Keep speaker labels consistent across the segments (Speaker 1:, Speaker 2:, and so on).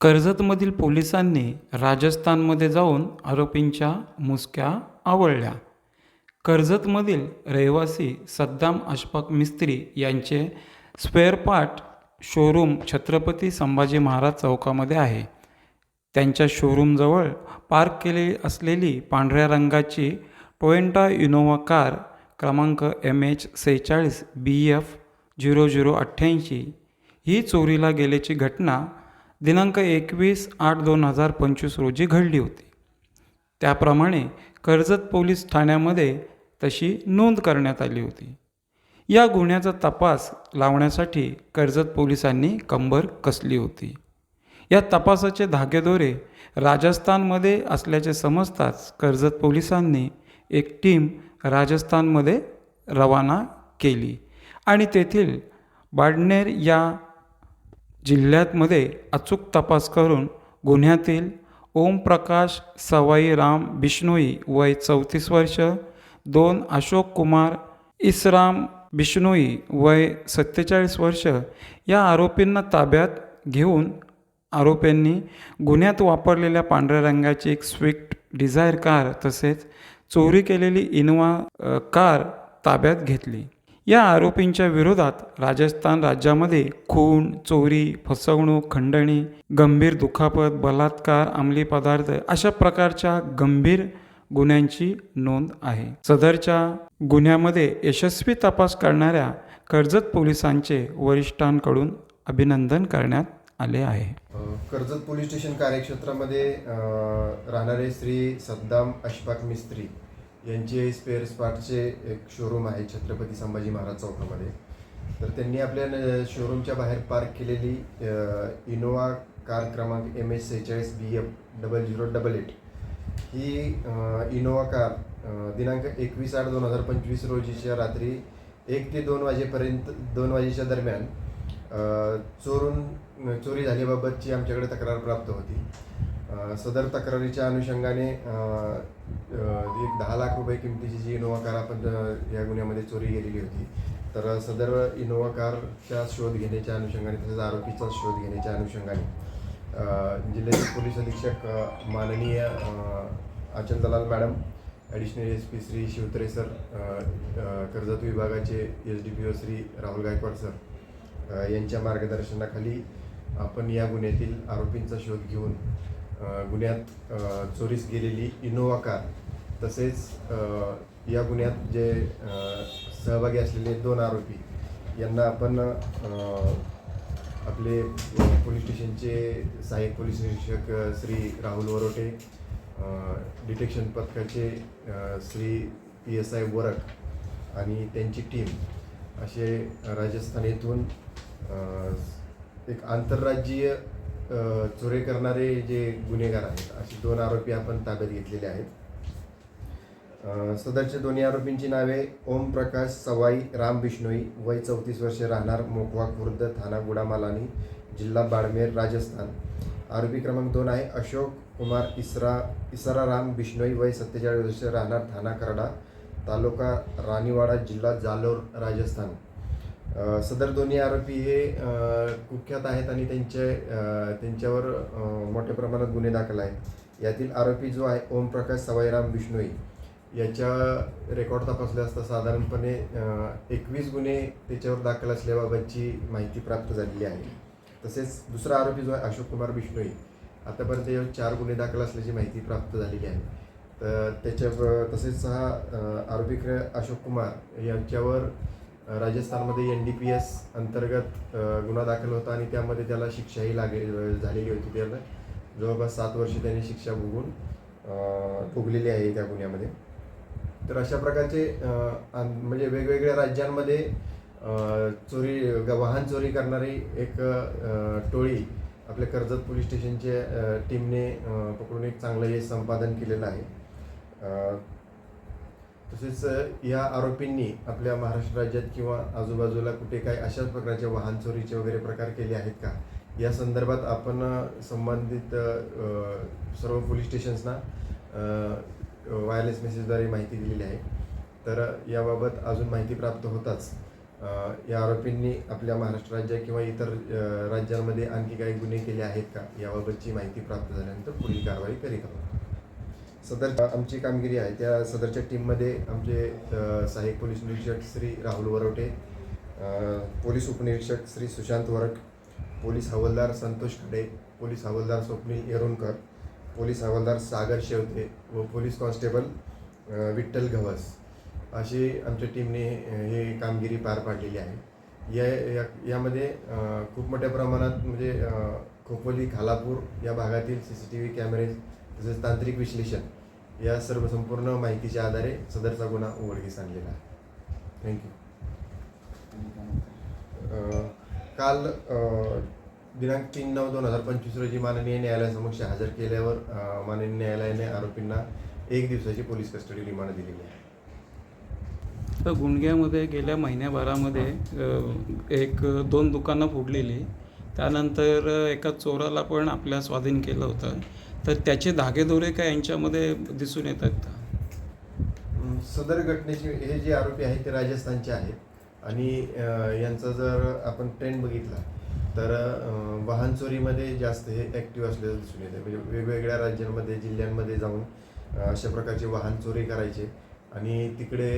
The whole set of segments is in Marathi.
Speaker 1: कर्जतमधील पोलिसांनी राजस्थानमध्ये जाऊन आरोपींच्या मुसक्या आवळल्या. कर्जतमधील रहिवासी सद्दाम अशफाक मिस्त्री यांचे spare part showroom Chhatrapati Sambhaji Maharaj चौकामध्ये आहे. त्यांच्या शोरूमजवळ पार्क केलेली असलेली पांढऱ्या रंगाची टोयंटा इनोव्हा कार क्रमांक एम एच सेहेचाळीस बी एफ झिरो झिरो अठ्ठ्याऐंशी ही चोरीला गेल्याची घटना दिनांक एकवीस आठ दोन हजार पंचवीस रोजी घडली होती. त्याप्रमाणे कर्जत पोलीस ठाण्यामध्ये तशी नोंद करण्यात आली होती. या गुन्ह्याचा तपास लावण्यासाठी कर्जत पोलिसांनी कंबर कसली होती. या तपासाचे धागेदोरे राजस्थानमध्ये असल्याचे समजताच कर्जत पोलिसांनी एक टीम राजस्थानमध्ये रवाना केली आणि तेथील बाडनेर या जिल्ह्यातमध्ये अचूक तपास करून गुन्ह्यातील ओमप्रकाश सवाई राम बिष्णोई वय चौतीस वर्ष दोन अशोक कुमार इसराम बिष्णोई वय सत्तेचाळीस वर्ष या आरोपींना ताब्यात घेऊन आरोपींनी गुन्ह्यात वापरलेल्या पांढऱ्या रंगाची एक स्विफ्ट डिझायर कार तसेच चोरी केलेली इनोवा कार ताब्यात घेतली. या आरोपींच्या विरोधात राजस्थान राज्यामध्ये खून चोरी फसवणूक खंडणी गंभीर दुखापत बलात्कार अंमली पदार्थ अशा प्रकारच्या गंभीर गुन्ह्यांची नोंद आहे. सदरच्या गुन्ह्यामध्ये यशस्वी तपास करणाऱ्या कर्जत पोलिसांचे वरिष्ठांकडून अभिनंदन करण्यात आले आहे.
Speaker 2: कर्जत पोलीस स्टेशन कार्यक्षेत्रामध्ये राहणारे श्री सद्दाम अशफाक मिस्त्री यांचे स्पेअर स्पार्टचे एक शोरूम आहे छत्रपती संभाजी महाराज चौकामध्ये. तर त्यांनी आपल्या न- शोरूमच्या बाहेर पार्क केलेली इनोवा कार क्रमांक एम एच सेहेचाळीस B F double zero double eight ही इनोवा कार दिनांक एकवीस आठ दोन हजार पंचवीस रोजीच्या रात्री एक ते दोन वाजेपर्यंत दोन वाजेच्या दरम्यान चोरून चोरी झाल्याबाबतची आमच्याकडे तक्रार प्राप्त होती. सदर तक्रारीच्या अनुषंगाने एक दहा लाख रुपये किमतीची जी इनोवा कार आपण या गुन्ह्यामध्ये चोरी गेलेली होती तर सदर इनोवा कारचा शोध घेण्याच्या अनुषंगाने तसेच आरोपीचा शोध घेण्याच्या अनुषंगाने जिल्ह्याचे पोलीस अधीक्षक माननीय अ, Dalal madam additional S P Shri Shivtare sir Karjat विभागाचे S D P O Shri Rahul Gaikwad sir यांच्या मार्गदर्शनाखाली आपण या गुन्ह्यातील आरोपींचा शोध घेऊन गुन्ह्यात चोरीस गेलेली इनोवा कार. तसेच या गुन्ह्यात जे सहभागी असलेले दोन आरोपी यांना आपण आपले पोलीस स्टेशनचे सहाय्यक पोलीस निरीक्षक श्री राहुल वरोटे डिटेक्शन पथकाचे श्री पी एस आय वरक आणि त्यांची टीम असे राजस्थान येथून एक आंतरराज्यीय चोरी करणारे जे गुन्हेगार आहेत असे दोन आरोपी आपण ताब्यात घेतलेले आहेत. सदरच्या सदरचे दोन्ही आरोपींची नावे ओम प्रकाश सवाई राम बिष्णोई वय चौतीस वर्षे राहणार मोकवा खुर्द थाना गुडामालानी जिल्हा बाडमेर राजस्थान. आरोपी क्रमांक दोन आहे अशोक कुमार इसरा इसराराम बिष्णोई वय सत्तेचाळीस वर्षे राहणार थाना करडा तालुका राणीवाडा जिल्हा जालोर राजस्थान. सदर दोन्ही आरोपी हे कुख्यात आहेत आणि त्यांचे त्यांच्यावर मोठ्या प्रमाणात गुन्हे दाखल आहेत. यातील आरोपी जो आहे ओमप्रकाश सवाईराम विष्णोई याच्या रेकॉर्ड तपासले असता साधारणपणे एकवीस गुन्हे त्याच्यावर दाखल असल्याबाबतची माहिती प्राप्त झालेली आहे. तसेच दुसरा आरोपी जो आहे अशोक कुमार बिष्णोई. आतापर्यंत यावर चार गुन्हे दाखल असल्याची माहिती प्राप्त झालेली आहे. तर त्याच्या तसेच हा आरोपी क्र- अशोक कुमार यांच्यावर राजस्थानमध्ये एन डी पी एस अंतर्गत गुन्हा दाखल होता आणि त्यामध्ये त्याला शिक्षाही लागे झालेली होती त्याला. जवळपास सात वर्षे त्याने शिक्षा भोगून भोगलेली आहे त्या गुन्ह्यामध्ये. तर अशा प्रकारचे म्हणजे वेगवेगळ्या राज्यांमध्ये चोरी ग- वाहन चोरी करणारी एक टोळी आपल्या कर्जत पोलीस स्टेशनच्या टीमने पकडून एक चांगलं हे संपादन केलेलं आहे. तसेच या आरोपींनी आपल्या महाराष्ट्र राज्यात किंवा आजूबाजूला कुठे काही अशाच प्रकारचे वाहन चोरीचे वगैरे प्रकार केले आहेत का? या संदर्भात आपण संबंधित सर्व पोलीस स्टेशन्सना वायरलेस मेसेजद्वारे माहिती दिलेली आहे. तर याबाबत अजून माहिती प्राप्त होताच या आरोपींनी आपल्या महाराष्ट्र राज्या किंवा इतर राज्यांमध्ये आणखी काही गुन्हे केले आहेत का? याबाबतची माहिती प्राप्त झाल्यानंतर पुढील कारवाई करीत आहोत. सदर आमची कामगिरी आहे. त्या सदरच्या टीममध्ये आमचे सहाय्यक पोलीस निरीक्षक श्री राहुल वरवटे पोलीस उपनिरीक्षक श्री सुशांत वरक पोलीस हवालदार संतोष खडे पोलीस हवालदार स्वप्नील येरुणकर पोलीस हवालदार सागर शेवते व पोलीस कॉन्स्टेबल विठ्ठल घवस. अशी आमच्या टीमने हे कामगिरी पार पाडलेली आहे. या या यामध्ये खूप मोठ्या प्रमाणात म्हणजे खोपोली खालापूर या भागातील सी सी टी व्ही कॅमेरे तसेच तांत्रिक विश्लेषण या सर्व संपूर्ण माहितीच्या आधारे सदरचा गुन्हा उघडकीस आणलेला आहे. थँक्यू काल दिनांक तीन नऊ दोन हजार पंचवीस रोजी माननीय न्यायालयासमक्ष हजर केल्यावर माननीय न्यायालयाने आरोपींना एक दिवसाची पोलीस कस्टडी रिमांड दिलेली आहे.
Speaker 1: तर गुंडग्यामध्ये गेल्या महिन्याभरामध्ये एक दोन दुकानं फोडलेली. त्यानंतर एका चोराला पण आपल्या स्वाधीन केलं होतं. तर त्याचे धागेदोरे काय यांच्यामध्ये दिसून येतात का?
Speaker 2: सदर घटनेचे हे जे आरोपी आहेत ते राजस्थानचे आहेत. आणि यांचा जर आपण ट्रेंड बघितला तर वाहन चोरीमध्ये जास्त हे ॲक्टिव्ह असलेलं दिसून येते म्हणजे वेगवेगळ्या राज्यांमध्ये जिल्ह्यांमध्ये जाऊन अशा प्रकारचे वाहन चोरी करायचे. आणि तिकडे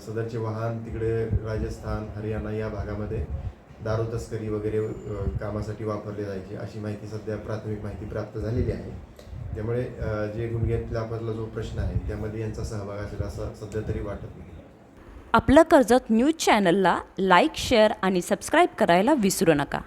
Speaker 2: सदरचे वाहन तिकडे राजस्थान हरियाणा या भागामध्ये दारू तस्करी वगैरे कामासाठी वापरले जायचे अशी माहिती सध्या प्राथमिक माहिती प्राप्त झालेली आहे. त्यामुळे जे गुन्ह्यातला आपला जो प्रश्न आहे त्यामध्ये यांचा सहभाग असेल असं सध्या तरी वाटत नाही.
Speaker 3: आपलं कर्जत न्यूज चॅनलला लाईक शेअर आणि सबस्क्राईब करायला विसरू नका.